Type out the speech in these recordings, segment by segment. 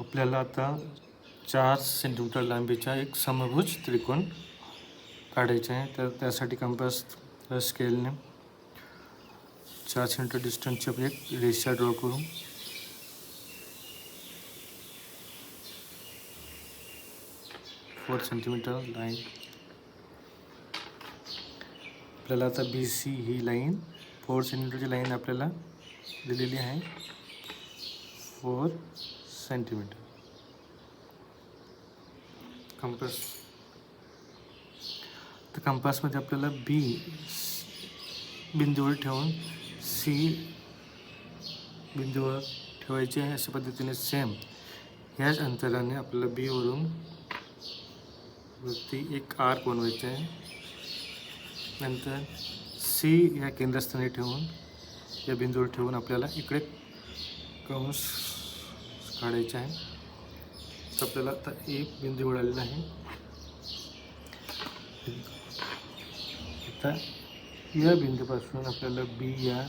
आपल्याला आता चार सेंटीमीटर लांबीचा एक समभुज त्रिकोण काढायचा आहे. तर कंपास स्केलने चार सेंटीमीटर डिस्टन्सची एक रेषा ड्रॉ करू फोर सेंटीमीटर लाईन आपल्याला आता बी सी ही लाईन फोर सेंटीमीटरची लाईन आपल्याला दिलेली आहे. Four centimetre. कंपास तर कंपासमध्ये आपल्याला बी बिंदूवर ठेवून सी बिंदूवर ठेवायचे आहे अशा पद्धतीने सेम ह्याच अंतराने आपल्याला बीवरून वरती एक आर्क बनवायचे आहे. नंतर सी या केंद्रस्थानी ठेवून या बिंदूवर ठेवून आपल्याला इकडे कंस काढायचे आहे. तर आपल्याला आता एक बिंदू मिळालेला आहे. आता या बिंदूपासून आपल्याला बी या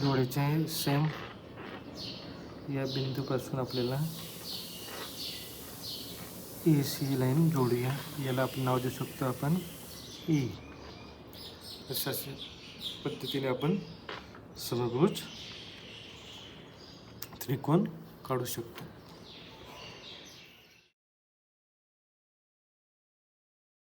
जोडायचे आहे. सेम या बिंदूपासून आपल्याला ए सी लाईन जोडूया. याला आपण नाव देऊ शकतो आपण e. ई अशा पद्धतीने आपण समभुज त्रिकोण काढू शकतो.